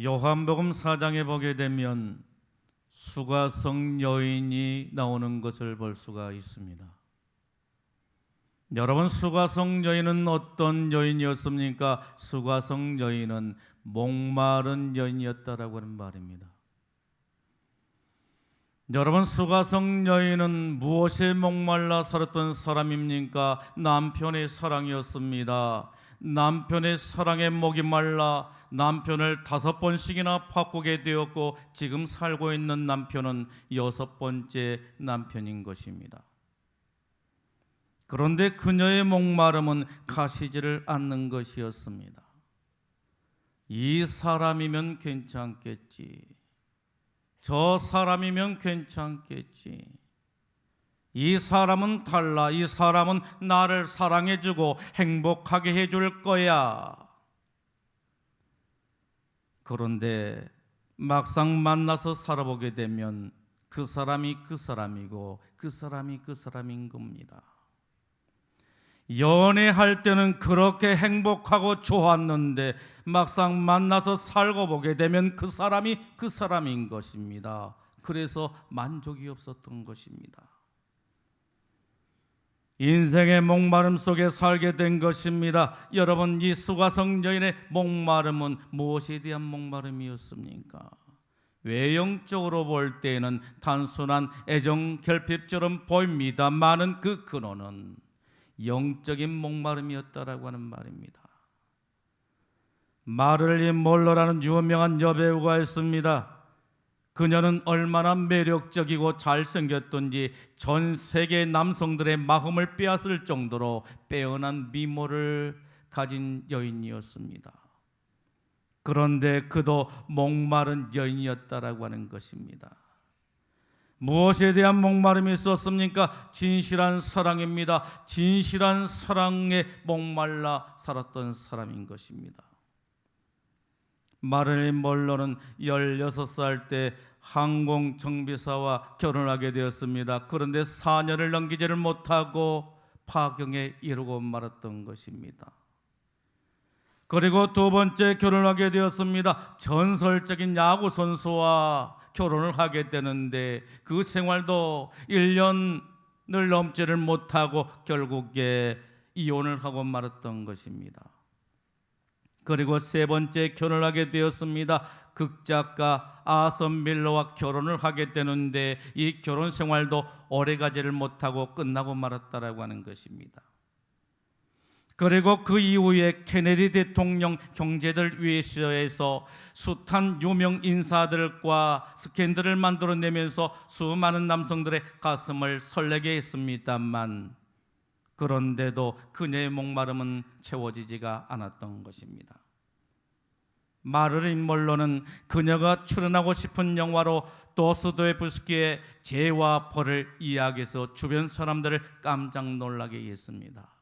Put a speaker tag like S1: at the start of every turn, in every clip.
S1: 요한복음 4장에 보게 되면 수가성 여인이 나오는 것을 볼 수가 있습니다. 여러분 수가성 여인은 어떤 여인이었습니까? 수가성 여인은 목마른 여인이었다라고 하는 말입니다. 여러분 수가성 여인은 무엇에 목말라 살았던 사람입니까? 남편의 사랑이었습니다. 남편의 사랑에 목이 말라 남편을 다섯 번씩이나 바꾸게 되었고 지금 살고 있는 남편은 여섯 번째 남편인 것입니다. 그런데 그녀의 목마름은 가시지를 않는 것이었습니다. 이 사람이면 괜찮겠지. 저 사람이면 괜찮겠지. 이 사람은 달라. 이 사람은 나를 사랑해주고 행복하게 해줄 거야. 그런데 막상 만나서 살아보게 되면 그 사람이 그 사람이고 그 사람이 그 사람인 겁니다. 연애할 때는 그렇게 행복하고 좋았는데 막상 만나서 살고 보게 되면 그 사람이 그 사람인 것입니다. 그래서 만족이 없었던 것입니다. 인생의 목마름 속에 살게 된 것입니다. 여러분 이 수가성 여인의 목마름은 무엇에 대한 목마름이었습니까? 외형적으로 볼 때에는 단순한 애정 결핍처럼 보입니다만은 그 근원은 영적인 목마름이었다라고 하는 말입니다. 마를린 몰로라는 유명한 여배우가 있습니다. 그녀는 얼마나 매력적이고 잘생겼던지 전 세계 남성들의 마음을 빼앗을 정도로 빼어난 미모를 가진 여인이었습니다. 그런데 그도 목마른 여인이었다라고 하는 것입니다. 무엇에 대한 목마름이 있었습니까? 진실한 사랑입니다. 진실한 사랑에 목말라 살았던 사람인 것입니다. 마를린 멀로는 16살 때 항공 정비사와 결혼하게 되었습니다. 그런데 4년을 넘기지를 못하고 파경에 이르고 말았던 것입니다. 그리고 두 번째 결혼하게 되었습니다. 전설적인 야구 선수와 결혼을 하게 되는데 그 생활도 1년을 넘지를 못하고 결국에 이혼을 하고 말았던 것입니다. 그리고 세 번째 결혼을 하게 되었습니다. 극작가 아선 밀러와 결혼을 하게 되는데 이 결혼 생활도 오래가지를 못하고 끝나고 말았다라고 하는 것입니다. 그리고 그 이후에 케네디 대통령 경제들 위해서에서 숱한 유명 인사들과 스캔들을 만들어내면서 수많은 남성들의 가슴을 설레게 했습니다만 그런데도 그녀의 목마름은 채워지지가 않았던 것입니다. 마르린 몰로는 그녀가 출연하고 싶은 영화로 도스도에프스키의 죄와 벌을 이야기해서 주변 사람들을 깜짝 놀라게 했습니다.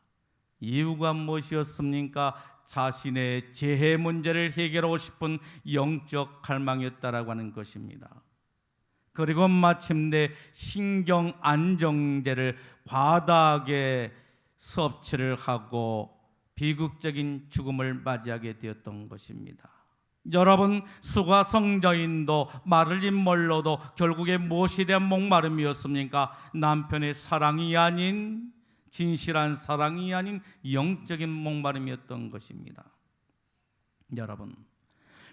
S1: 이유가 무엇이었습니까? 자신의 재해 문제를 해결하고 싶은 영적 갈망이었다라고 하는 것입니다. 그리고 마침내 신경 안정제를 과다하게 섭취를 하고 비극적인 죽음을 맞이하게 되었던 것입니다. 여러분 수가 성자인도 마를린 멀로도 결국에 무엇에 대한 목마름이었습니까? 남편의 사랑이 아닌 진실한 사랑이 아닌 영적인 목마름이었던 것입니다. 여러분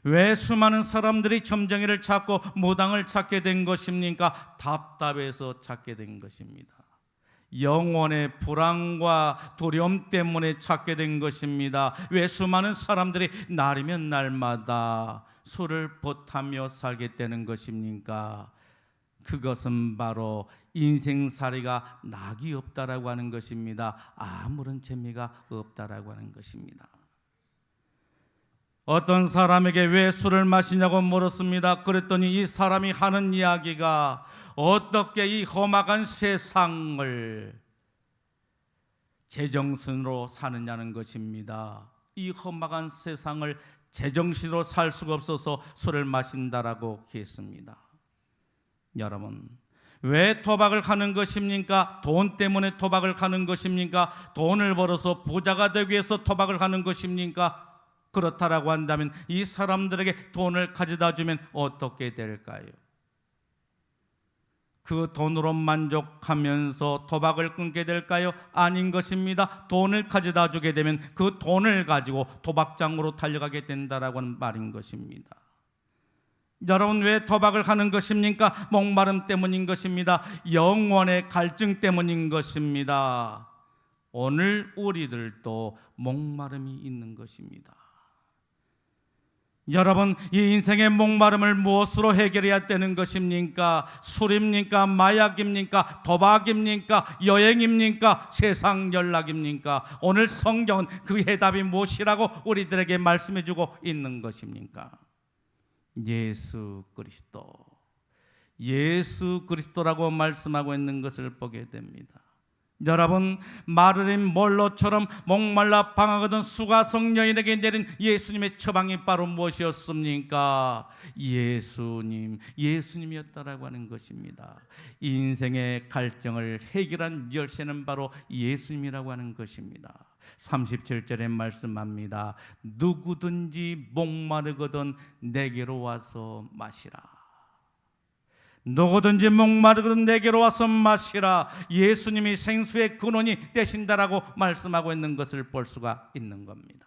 S1: 왜 수많은 사람들이 점쟁이를 찾고 무당을 찾게 된 것입니까? 답답해서 찾게 된 것입니다. 영혼의 불안과 두려움 때문에 찾게 된 것입니다. 왜 수많은 사람들이 날이면 날마다 술을 벗하며 살게 되는 것입니까? 그것은 바로 인생살이가 낙이 없다라고 하는 것입니다. 아무런 재미가 없다라고 하는 것입니다. 어떤 사람에게 왜 술을 마시냐고 물었습니다. 그랬더니 이 사람이 하는 이야기가 어떻게 이 험악한 세상을 제정신으로 사느냐는 것입니다. 이 험악한 세상을 제정신으로 살 수가 없어서 술을 마신다라고 했습니다. 여러분, 왜 도박을 하는 것입니까? 돈 때문에 도박을 하는 것입니까? 돈을 벌어서 부자가 되기 위해서 도박을 하는 것입니까? 그렇다라고 한다면 이 사람들에게 돈을 가져다 주면 어떻게 될까요? 그 돈으로 만족하면서 도박을 끊게 될까요? 아닌 것입니다. 돈을 가져다 주게 되면 그 돈을 가지고 도박장으로 달려가게 된다라고 하는 말인 것입니다. 여러분 왜 도박을 하는 것입니까? 목마름 때문인 것입니다. 영원의 갈증 때문인 것입니다. 오늘 우리들도 목마름이 있는 것입니다. 여러분, 이 인생의 목마름을 무엇으로 해결해야 되는 것입니까? 술입니까? 마약입니까? 도박입니까? 여행입니까? 세상 연락입니까? 오늘 성경은 그 해답이 무엇이라고 우리들에게 말씀해 주고 있는 것입니까? 예수 그리스도. 예수 그리스도라고 말씀하고 있는 것을 보게 됩니다. 여러분 마르린 몰로처럼 목말라 방황하던 수가성 여인에게 내린 예수님의 처방이 바로 무엇이었습니까? 예수님, 예수님이었다라고 하는 것입니다. 인생의 갈증을 해결한 열쇠는 바로 예수님이라고 하는 것입니다. 37절에 말씀합니다. 누구든지 목마르거든 내게로 와서 마시라. 누구든지 목마르거든 내게로 와서 마시라. 예수님이 생수의 근원이 되신다라고 말씀하고 있는 것을 볼 수가 있는 겁니다.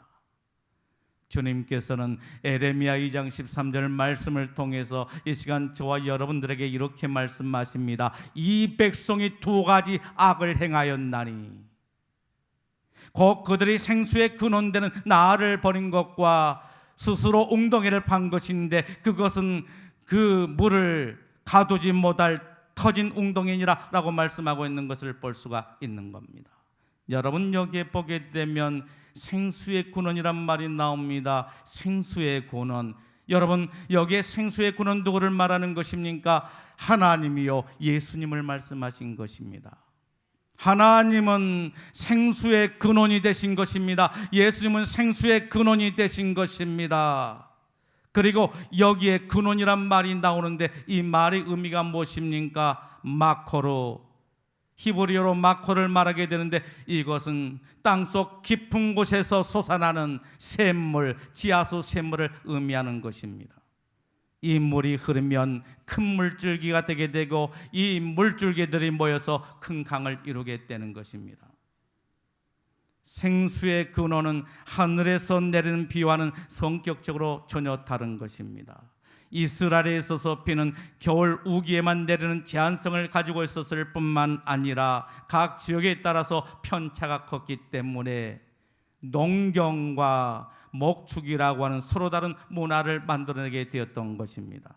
S1: 주님께서는 에레미야 2장 13절 말씀을 통해서 이 시간 저와 여러분들에게 이렇게 말씀하십니다. 이 백성이 두 가지 악을 행하였나니 곧 그들이 생수의 근원되는 나를 버린 것과 스스로 웅덩이를 판 것인데 그것은 그 물을 가두지 못할 터진 웅덩이니라 라고 말씀하고 있는 것을 볼 수가 있는 겁니다. 여러분 여기에 보게 되면 생수의 근원이란 말이 나옵니다. 생수의 근원. 여러분 여기에 생수의 근원 누구를 말하는 것입니까? 하나님이요 예수님을 말씀하신 것입니다. 하나님은 생수의 근원이 되신 것입니다. 예수님은 생수의 근원이 되신 것입니다. 그리고 여기에 근원이란 말이 나오는데 이 말의 의미가 무엇입니까? 마코로 히브리어로 마코를 말하게 되는데 이것은 땅속 깊은 곳에서 솟아나는 샘물, 지하수 샘물을 의미하는 것입니다. 이 물이 흐르면 큰 물줄기가 되게 되고 이 물줄기들이 모여서 큰 강을 이루게 되는 것입니다. 생수의 근원은 하늘에서 내리는 비와는 성격적으로 전혀 다른 것입니다. 이스라엘에 있어서 비는 겨울 우기에만 내리는 제한성을 가지고 있었을 뿐만 아니라 각 지역에 따라서 편차가 컸기 때문에 농경과 목축이라고 하는 서로 다른 문화를 만들어내게 되었던 것입니다.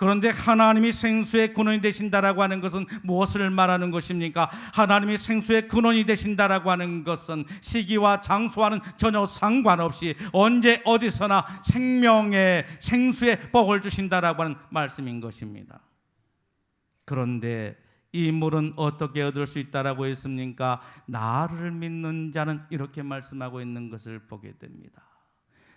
S1: 그런데 하나님이 생수의 근원이 되신다라고 하는 것은 무엇을 말하는 것입니까? 하나님이 생수의 근원이 되신다라고 하는 것은 시기와 장소와는 전혀 상관없이 언제 어디서나 생명의 생수의 복을 주신다라고 하는 말씀인 것입니다. 그런데 이 물은 어떻게 얻을 수 있다라고 했습니까? 나를 믿는 자는 이렇게 말씀하고 있는 것을 보게 됩니다.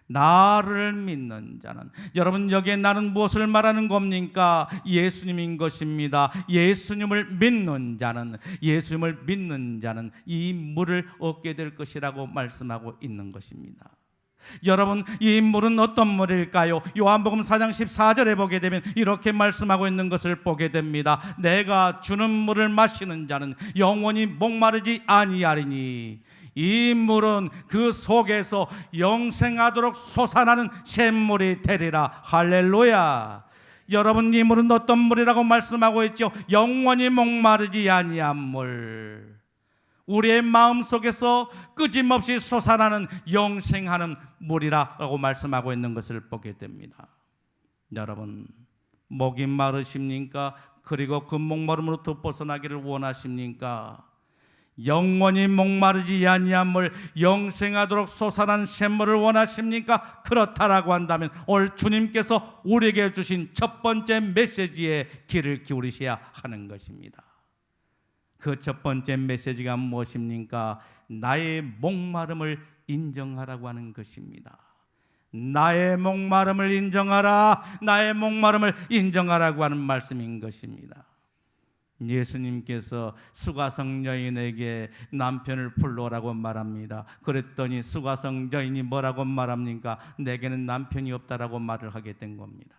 S1: 나를 믿는 자는 여러분 여기에 나는 무엇을 말하는 겁니까? 예수님인 것입니다. 예수님을 믿는 자는 예수님을 믿는 자는 이 물을 얻게 될 것이라고 말씀하고 있는 것입니다. 여러분 이 물은 어떤 물일까요? 요한복음 4장 14절에 보게 되면 이렇게 말씀하고 있는 것을 보게 됩니다. 내가 주는 물을 마시는 자는 영원히 목마르지 아니하리니 이 물은 그 속에서 영생하도록 솟아나는 샘물이 되리라. 할렐루야. 여러분 이 물은 어떤 물이라고 말씀하고 있죠? 영원히 목마르지 아니한 물. 우리의 마음 속에서 끊임없이 솟아나는 영생하는 물이라고 말씀하고 있는 것을 보게 됩니다. 여러분 목이 마르십니까? 그리고 그 목마름으로부터 벗어나기를 원하십니까? 영원히 목마르지 아니한 물 영생하도록 솟아난 샘물을 원하십니까? 그렇다라고 한다면 오늘 주님께서 우리에게 주신 첫 번째 메시지에 귀를 기울이셔야 하는 것입니다. 그 첫 번째 메시지가 무엇입니까? 나의 목마름을 인정하라고 하는 것입니다. 나의 목마름을 인정하라. 나의 목마름을 인정하라고 하는 말씀인 것입니다. 예수님께서 수가성 여인에게 남편을 불러오라고 말합니다. 그랬더니 수가성 여인이 뭐라고 말합니까? 내게는 남편이 없다라고 말을 하게 된 겁니다.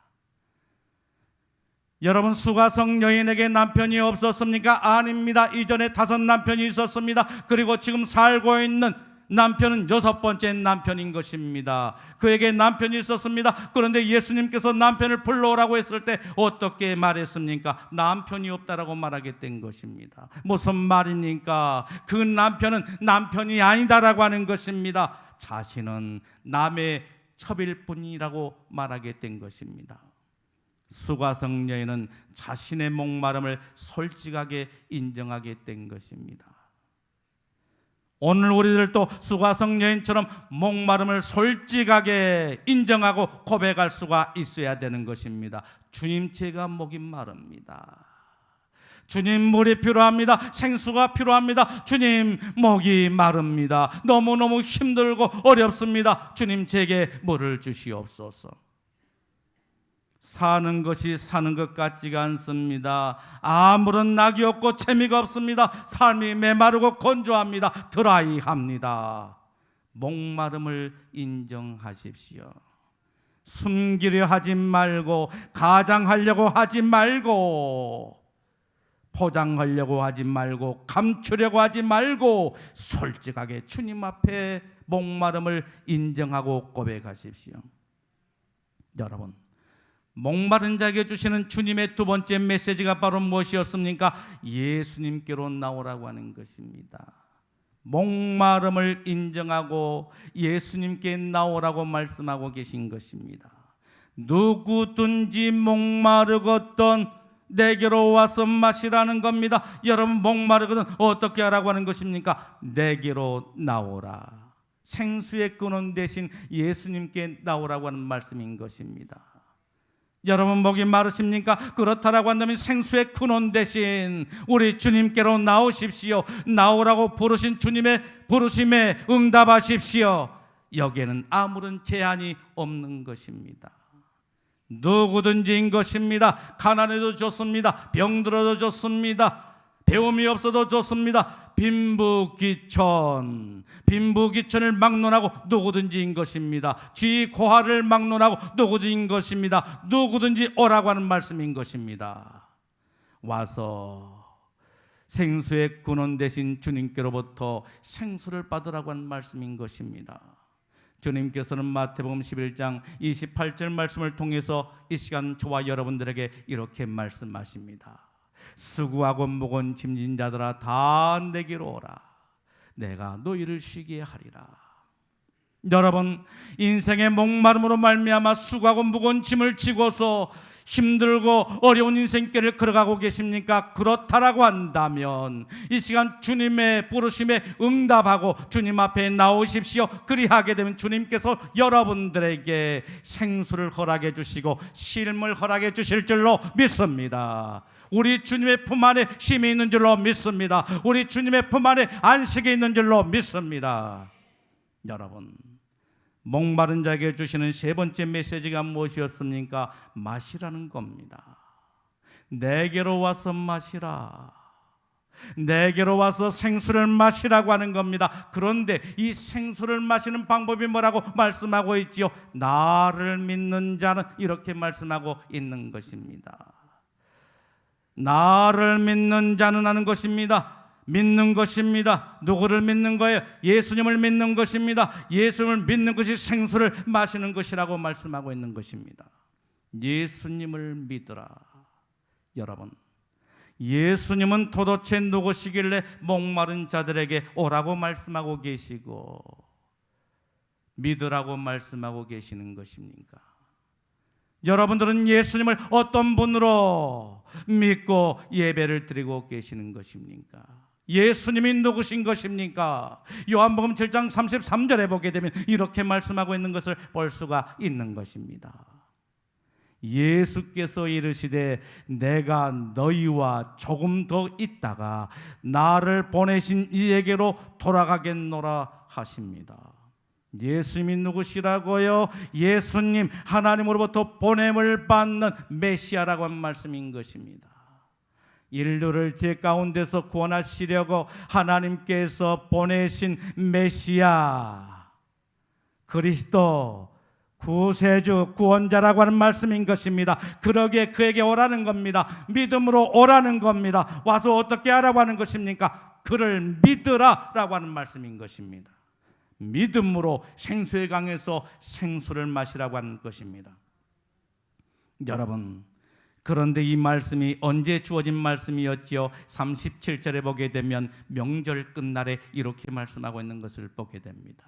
S1: 여러분 수가성 여인에게 남편이 없었습니까? 아닙니다. 이전에 다섯 남편이 있었습니다. 그리고 지금 살고 있는 남편은 여섯 번째 남편인 것입니다. 그에게 남편이 있었습니다. 그런데 예수님께서 남편을 불러오라고 했을 때 어떻게 말했습니까? 남편이 없다라고 말하게 된 것입니다. 무슨 말입니까? 그 남편은 남편이 아니다라고 하는 것입니다. 자신은 남의 첩일 뿐이라고 말하게 된 것입니다. 수가성 여인은 자신의 목마름을 솔직하게 인정하게 된 것입니다. 오늘 우리들도 수가성 여인처럼 목마름을 솔직하게 인정하고 고백할 수가 있어야 되는 것입니다. 주님 제가 목이 마릅니다. 주님 물이 필요합니다. 생수가 필요합니다. 주님 목이 마릅니다. 너무너무 힘들고 어렵습니다. 주님 제게 물을 주시옵소서. 사는 것이 사는 것 같지가 않습니다. 아무런 낙이 없고 재미가 없습니다. 삶이 메마르고 건조합니다. 드라이합니다. 목마름을 인정하십시오. 숨기려 하지 말고 가장하려고 하지 말고 포장하려고 하지 말고 감추려고 하지 말고 솔직하게 주님 앞에 목마름을 인정하고 고백하십시오. 여러분 목마른 자에게 주시는 주님의 두 번째 메시지가 바로 무엇이었습니까? 예수님께로 나오라고 하는 것입니다. 목마름을 인정하고 예수님께 나오라고 말씀하고 계신 것입니다. 누구든지 목마르거든 내게로 와서 마시라는 겁니다. 여러분 목마르거든 어떻게 하라고 하는 것입니까? 내게로 나오라. 생수의 근원 대신 예수님께 나오라고 하는 말씀인 것입니다. 여러분 목이 마르십니까? 그렇다라고 한다면 생수의 근원 대신 우리 주님께로 나오십시오. 나오라고 부르신 주님의 부르심에 응답하십시오. 여기에는 아무런 제한이 없는 것입니다. 누구든지인 것입니다. 가난해도 좋습니다. 병들어도 좋습니다. 배움이 없어도 좋습니다. 빈부귀천, 빈부귀천을 막론하고 누구든지인 것입니다. 쥐 고하를 막론하고 누구든지인 것입니다. 누구든지 오라고 하는 말씀인 것입니다. 와서 생수의 근원 대신 주님께로부터 생수를 받으라고 하는 말씀인 것입니다. 주님께서는 마태복음 11장 28절 말씀을 통해서 이 시간 저와 여러분들에게 이렇게 말씀하십니다. 수고하고 무거운 짐진 자들아 다 내게로 오라 내가 너희를 쉬게 하리라 여러분 인생의 목마름으로 말미암아 수고하고 무거운 짐을 지고서 힘들고 어려운 인생길을 걸어가고 계십니까? 그렇다라고 한다면 이 시간 주님의 부르심에 응답하고 주님 앞에 나오십시오. 그리하게 되면 주님께서 여러분들에게 생수를 허락해 주시고 쉼을 허락해 주실 줄로 믿습니다. 우리 주님의 품 안에 쉼이 있는 줄로 믿습니다. 우리 주님의 품 안에 안식이 있는 줄로 믿습니다. 여러분 목마른 자에게 주시는 세 번째 메시지가 무엇이었습니까? 마시라는 겁니다. 내게로 와서 마시라. 내게로 와서 생수를 마시라고 하는 겁니다. 그런데 이 생수를 마시는 방법이 뭐라고 말씀하고 있지요? 나를 믿는 자는 이렇게 말씀하고 있는 것입니다. 나를 믿는 자는 하는 것입니다. 믿는 것입니다. 누구를 믿는 거예요? 예수님을 믿는 것입니다. 예수님을 믿는 것이 생수를 마시는 것이라고 말씀하고 있는 것입니다. 예수님을 믿으라. 여러분, 예수님은 도대체 누구시길래 목마른 자들에게 오라고 말씀하고 계시고 믿으라고 말씀하고 계시는 것입니까? 여러분들은 예수님을 어떤 분으로 믿고 예배를 드리고 계시는 것입니까? 예수님이 누구신 것입니까? 요한복음 7장 33절에 보게 되면 이렇게 말씀하고 있는 것을 볼 수가 있는 것입니다. 예수께서 이르시되 내가 너희와 조금 더 있다가 나를 보내신 이에게로 돌아가겠노라 하십니다. 예수님이 누구시라고요? 예수님 하나님으로부터 보냄을 받는 메시아라고 한 말씀인 것입니다. 인류를 죄 가운데서 구원하시려고 하나님께서 보내신 메시아 그리스도 구세주 구원자라고 하는 말씀인 것입니다. 그러기에 그에게 오라는 겁니다. 믿음으로 오라는 겁니다. 와서 어떻게 하라고 하는 것입니까? 그를 믿으라라고 하는 말씀인 것입니다. 믿음으로 생수의 강에서 생수를 마시라고 하는 것입니다. 여러분 그런데 이 말씀이 언제 주어진 말씀이었지요? 37절에 보게 되면 명절 끝날에 이렇게 말씀하고 있는 것을 보게 됩니다.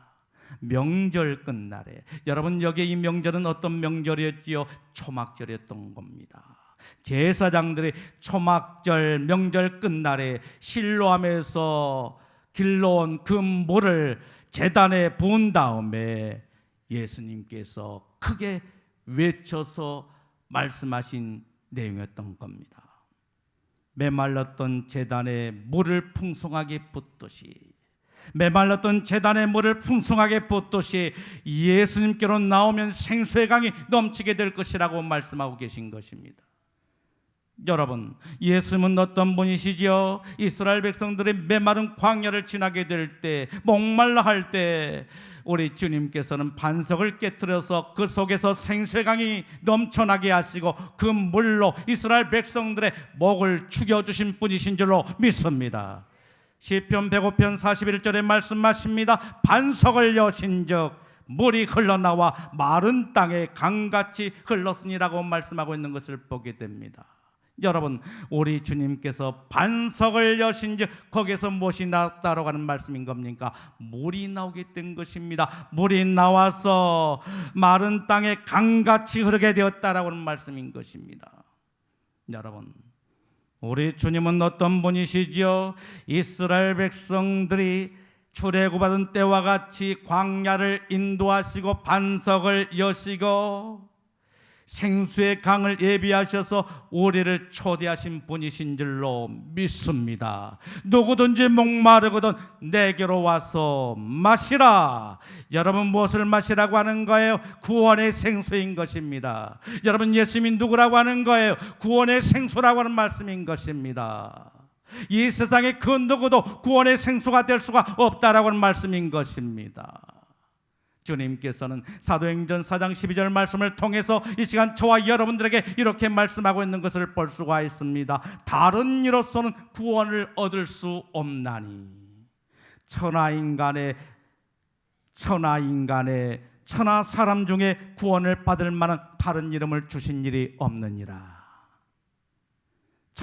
S1: 명절 끝날에 여러분 여기 이 명절은 어떤 명절이었지요? 초막절이었던 겁니다. 제사장들이 초막절 명절 끝날에 실로함에서 길러온 그 물을 제단에 부은 다음에 예수님께서 크게 외쳐서 말씀하신 내용이었던 겁니다. 메말랐던 재단에 물을 풍성하게 붓듯이 메말랐던 재단에 물을 풍성하게 붓듯이 예수님께로 나오면 생수의 강이 넘치게 될 것이라고 말씀하고 계신 것입니다. 여러분, 예수님은 어떤 분이시지요? 이스라엘 백성들의 메마른 광야를 지나게 될 때, 목말라 할 때, 우리 주님께서는 반석을 깨뜨려서 그 속에서 생수의 강이 넘쳐나게 하시고 그 물로 이스라엘 백성들의 목을 죽여주신 분이신 줄로 믿습니다. 시편 105편 41절에 말씀하십니다. 반석을 여신즉 물이 흘러나와 마른 땅에 강같이 흘렀으니라고 말씀하고 있는 것을 보게 됩니다. 여러분, 우리 주님께서 반석을 여신즉 거기서 무엇이 나왔다라고 하는 말씀인 겁니까? 물이 나오게 된 것입니다. 물이 나와서 마른 땅에 강같이 흐르게 되었다라고 하는 말씀인 것입니다. 여러분, 우리 주님은 어떤 분이시지요? 이스라엘 백성들이 출애굽받은 때와 같이 광야를 인도하시고 반석을 여시고 생수의 강을 예비하셔서 우리를 초대하신 분이신 줄로 믿습니다. 누구든지 목마르거든 내게로 와서 마시라. 여러분 무엇을 마시라고 하는 거예요? 구원의 생수인 것입니다. 여러분 예수님이 누구라고 하는 거예요? 구원의 생수라고 하는 말씀인 것입니다. 이 세상에 그 누구도 구원의 생수가 될 수가 없다라고 하는 말씀인 것입니다. 주님께서는 사도행전 4장 12절 말씀을 통해서 이 시간 저와 여러분들에게 이렇게 말씀하고 있는 것을 볼 수가 있습니다. 다른 이로서는 구원을 얻을 수 없나니 천하 인간의 천하 인간의 천하 사람 중에 구원을 받을 만한 다른 이름을 주신 일이 없느니라.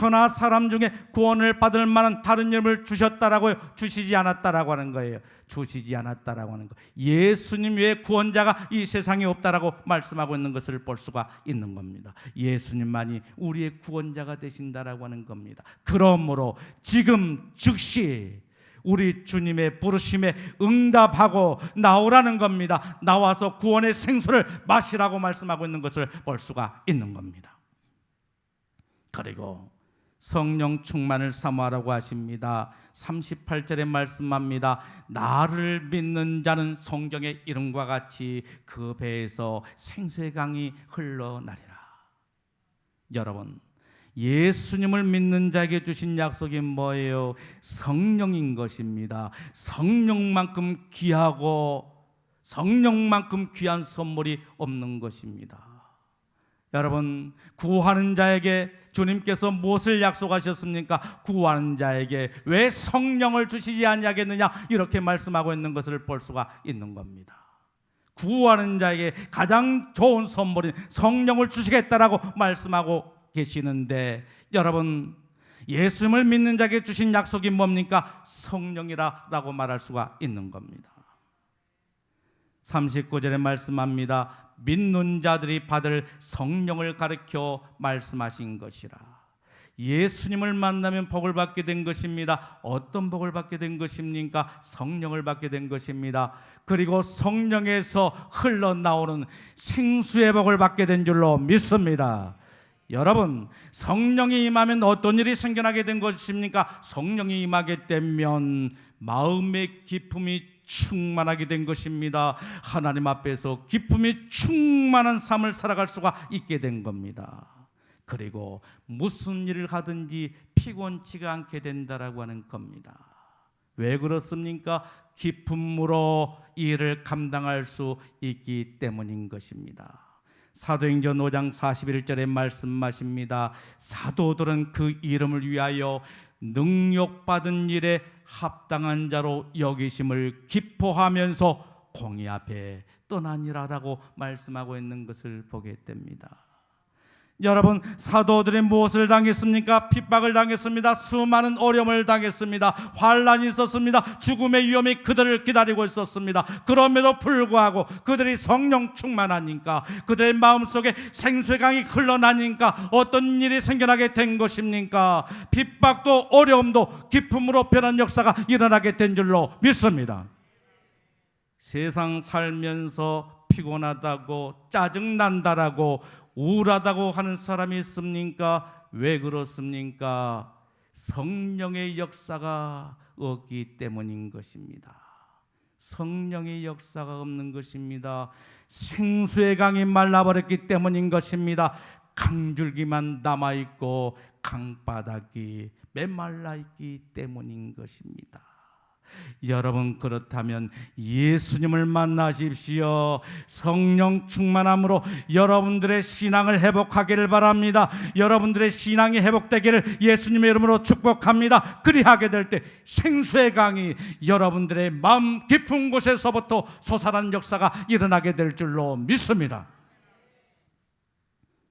S1: 천하 사람 중에 구원을 받을 만한 다른 이름을 주셨다라고요. 주시지 않았다라고 하는 거예요. 주시지 않았다라고 하는 거. 예수님 외에 구원자가 이 세상에 없다라고 말씀하고 있는 것을 볼 수가 있는 겁니다. 예수님만이 우리의 구원자가 되신다라고 하는 겁니다. 그러므로 지금 즉시 우리 주님의 부르심에 응답하고 나오라는 겁니다. 나와서 구원의 생수를 마시라고 말씀하고 있는 것을 볼 수가 있는 겁니다. 그리고 성령 충만을 사모하라고 하십니다. 38절에 말씀합니다. 나를 믿는 자는 성경의 이름과 같이 그 배에서 생수의 강이 흘러나리라. 여러분, 예수님을 믿는 자에게 주신 약속이 뭐예요? 성령인 것입니다. 성령만큼 귀하고 성령만큼 귀한 선물이 없는 것입니다. 여러분, 구하는 자에게 주님께서 무엇을 약속하셨습니까? 구하는 자에게 왜 성령을 주시지 아니하겠느냐 이렇게 말씀하고 있는 것을 볼 수가 있는 겁니다. 구하는 자에게 가장 좋은 선물인 성령을 주시겠다라고 말씀하고 계시는데 여러분 예수님을 믿는 자에게 주신 약속이 뭡니까? 성령이라라고 말할 수가 있는 겁니다. 39절에 말씀합니다. 믿는 자들이 받을 성령을 가르켜 말씀하신 것이라. 예수님을 만나면 복을 받게 된 것입니다. 어떤 복을 받게 된 것입니까? 성령을 받게 된 것입니다. 그리고 성령에서 흘러나오는 생수의 복을 받게 된 줄로 믿습니다. 여러분, 성령이 임하면 어떤 일이 생겨나게 된 것입니까? 성령이 임하게 되면 마음의 기쁨이 충만하게 된 것입니다. 하나님 앞에서 기쁨이 충만한 삶을 살아갈 수가 있게 된 겁니다. 그리고 무슨 일을 하든지 피곤치가 않게 된다라고 하는 겁니다. 왜 그렇습니까? 기쁨으로 일을 감당할 수 있기 때문인 것입니다. 사도행전 5장 41절의 말씀하십니다. 사도들은 그 이름을 위하여 능력받은 일에 합당한 자로 여기심을 기뻐하면서 공의 앞에 떠나니라라고 말씀하고 있는 것을 보게 됩니다. 여러분 사도들이 무엇을 당했습니까? 핍박을 당했습니다. 수많은 어려움을 당했습니다. 환란이 있었습니다. 죽음의 위험이 그들을 기다리고 있었습니다. 그럼에도 불구하고 그들이 성령 충만하니까 그들의 마음속에 생수의 강이 흘러나니까 어떤 일이 생겨나게 된 것입니까? 핍박도 어려움도 기쁨으로 변한 역사가 일어나게 된 줄로 믿습니다. 세상 살면서 피곤하다고 짜증 난다라고 우울하다고 하는 사람이 있습니까? 왜 그렇습니까? 성령의 역사가 없기 때문인 것입니다. 성령의 역사가 없는 것입니다. 생수의 강이 말라버렸기 때문인 것입니다. 강줄기만 남아 있고 강바닥이 메말라 있기 때문인 것입니다. 여러분 그렇다면 예수님을 만나십시오. 성령 충만함으로 여러분들의 신앙을 회복하기를 바랍니다. 여러분들의 신앙이 회복되기를 예수님의 이름으로 축복합니다. 그리하게 될 때 생수의 강이 여러분들의 마음 깊은 곳에서부터 솟아난 역사가 일어나게 될 줄로 믿습니다.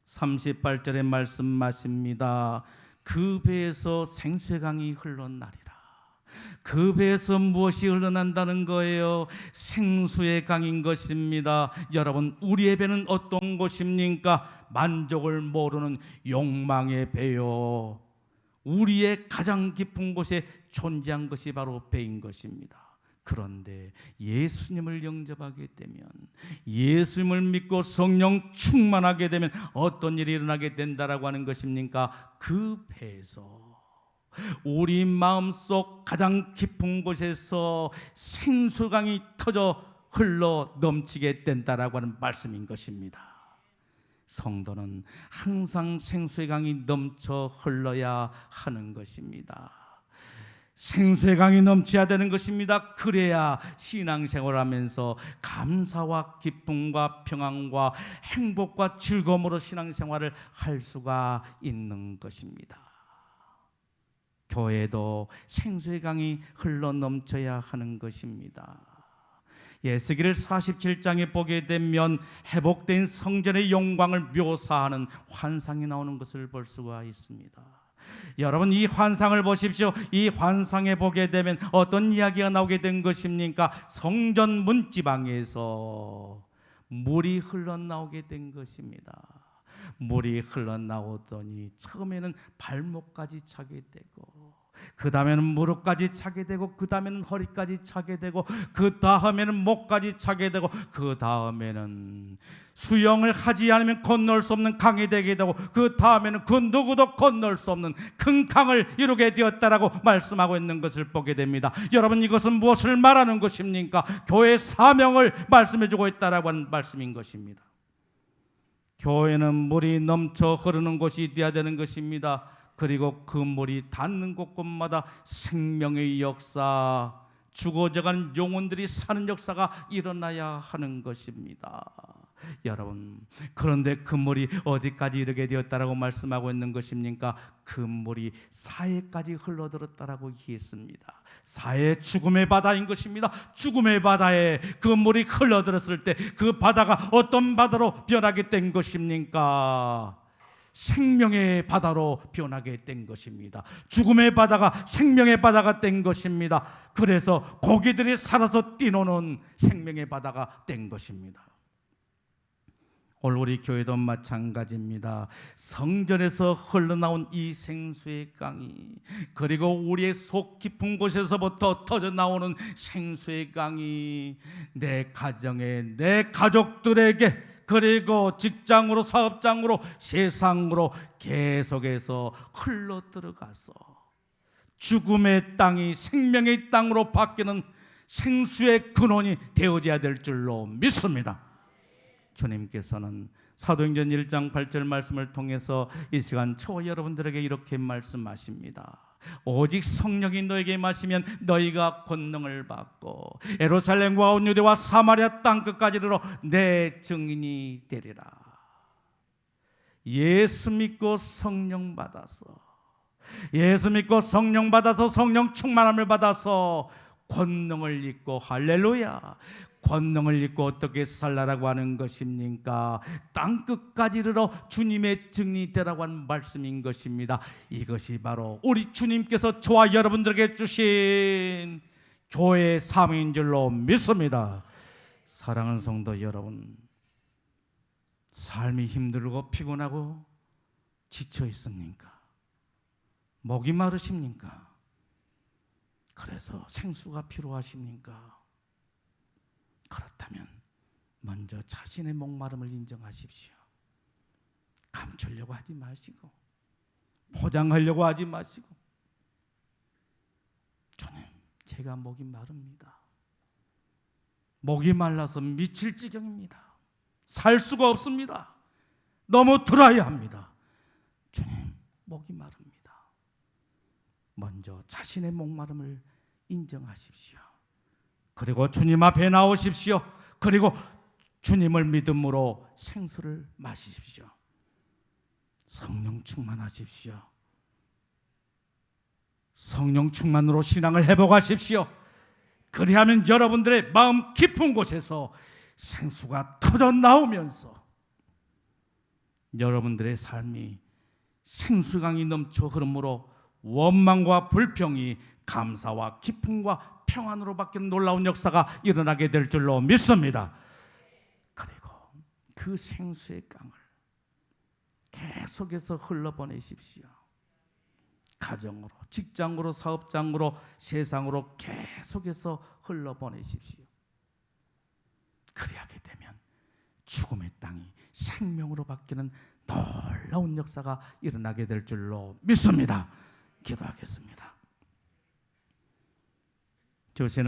S1: 38절의 말씀하십니다. 그 배에서 생수의 강이 흘러나리라. 그 배에서 무엇이 흘러난다는 거예요? 생수의 강인 것입니다. 여러분, 우리의 배는 어떤 곳입니까? 만족을 모르는 욕망의 배요. 우리의 가장 깊은 곳에 존재한 것이 바로 배인 것입니다. 그런데 예수님을 영접하게 되면 예수님을 믿고 성령 충만하게 되면 어떤 일이 일어나게 된다라고 하는 것입니까? 그 배에서 우리 마음속 가장 깊은 곳에서 생수강이 터져 흘러 넘치게 된다라고 하는 말씀인 것입니다. 성도는 항상 생수의 강이 넘쳐 흘러야 하는 것입니다. 생수의 강이 넘쳐야 되는 것입니다. 그래야 신앙생활을 하면서 감사와 기쁨과 평안과 행복과 즐거움으로 신앙생활을 할 수가 있는 것입니다. 교회도 생수의 강이 흘러 넘쳐야 하는 것입니다. 예스기를 47장에 보게 되면 회복된 성전의 영광을 묘사하는 환상이 나오는 것을 볼 수가 있습니다. 여러분 이 환상을 보십시오. 이 환상에 보게 되면 어떤 이야기가 나오게 된 것입니까? 성전 문지방에서 물이 흘러나오게 된 것입니다. 물이 흘러나오더니 처음에는 발목까지 차게 되고 그 다음에는 무릎까지 차게 되고 그 다음에는 허리까지 차게 되고 그 다음에는 목까지 차게 되고 그 다음에는 수영을 하지 않으면 건널 수 없는 강이 되게 되고 그 다음에는 그 누구도 건널 수 없는 큰 강을 이루게 되었다라고 말씀하고 있는 것을 보게 됩니다. 여러분 이것은 무엇을 말하는 것입니까? 교회 사명을 말씀해 주고 있다라고 하는 말씀인 것입니다. 교회는 물이 넘쳐 흐르는 곳이 되어야 되는 것입니다. 그리고 그 물이 닿는 곳곳마다 생명의 역사, 죽어져간 영혼들이 사는 역사가 일어나야 하는 것입니다. 여러분, 그런데 그 물이 어디까지 이르게 되었다라고 말씀하고 있는 것입니까? 그 물이 사해까지 흘러들었다라고 했습니다. 사해 죽음의 바다인 것입니다. 죽음의 바다에 그 물이 흘러들었을 때 그 바다가 어떤 바다로 변하게 된 것입니까? 생명의 바다로 변하게 된 것입니다. 죽음의 바다가 생명의 바다가 된 것입니다. 그래서 고기들이 살아서 뛰노는 생명의 바다가 된 것입니다. 오늘 우리 교회도 마찬가지입니다. 성전에서 흘러나온 이 생수의 강이 그리고 우리의 속 깊은 곳에서부터 터져 나오는 생수의 강이 내 가정에 내 가족들에게 그리고 직장으로 사업장으로 세상으로 계속해서 흘러 들어가서 죽음의 땅이 생명의 땅으로 바뀌는 생수의 근원이 되어져야 될 줄로 믿습니다. 주님께서는 사도행전 1장 8절 말씀을 통해서 이 시간 저와 여러분들에게 이렇게 말씀하십니다. 오직 성령이 너에게 마시면 너희가 권능을 받고 에루살렘과 온 유대와 사마리아 땅 끝까지 이르러 내 증인이 되리라. 예수 믿고 성령 받아서 예수 믿고 성령 받아서 성령 충만함을 받아서 권능을 입고 할렐루야 권능을 입고 어떻게 살라라고 하는 것입니까? 땅 끝까지 이르러 주님의 증인이 되라고 하는 말씀인 것입니다. 이것이 바로 우리 주님께서 저와 여러분들에게 주신 교회의 삶인 줄로 믿습니다. 사랑하는 성도 여러분, 삶이 힘들고 피곤하고 지쳐 있습니까? 목이 마르십니까? 그래서 생수가 필요하십니까? 그렇다면 먼저 자신의 목마름을 인정하십시오. 감추려고 하지 마시고 포장하려고 하지 마시고 주님, 제가 목이 마릅니다. 목이 말라서 미칠 지경입니다. 살 수가 없습니다. 너무 들어야 합니다. 주님, 목이 마릅니다. 먼저 자신의 목마름을 인정하십시오. 그리고 주님 앞에 나오십시오. 그리고 주님을 믿음으로 생수를 마시십시오. 성령 충만하십시오. 성령 충만으로 신앙을 회복하십시오. 그리하면 여러분들의 마음 깊은 곳에서 생수가 터져 나오면서 여러분들의 삶이 생수강이 넘쳐 흐름으로 원망과 불평이 감사와 기쁨과 평안으로 바뀌는 놀라운 역사가 일어나게 될 줄로 믿습니다. 그리고 그 생수의 강을 계속해서 흘러보내십시오. 가정으로, 직장으로, 사업장으로, 세상으로 계속해서 흘러보내십시오. 그리하게 되면 죽음의 땅이 생명으로 바뀌는 놀라운 역사가 일어나게 될 줄로 믿습니다. 기도하겠습니다. 조세는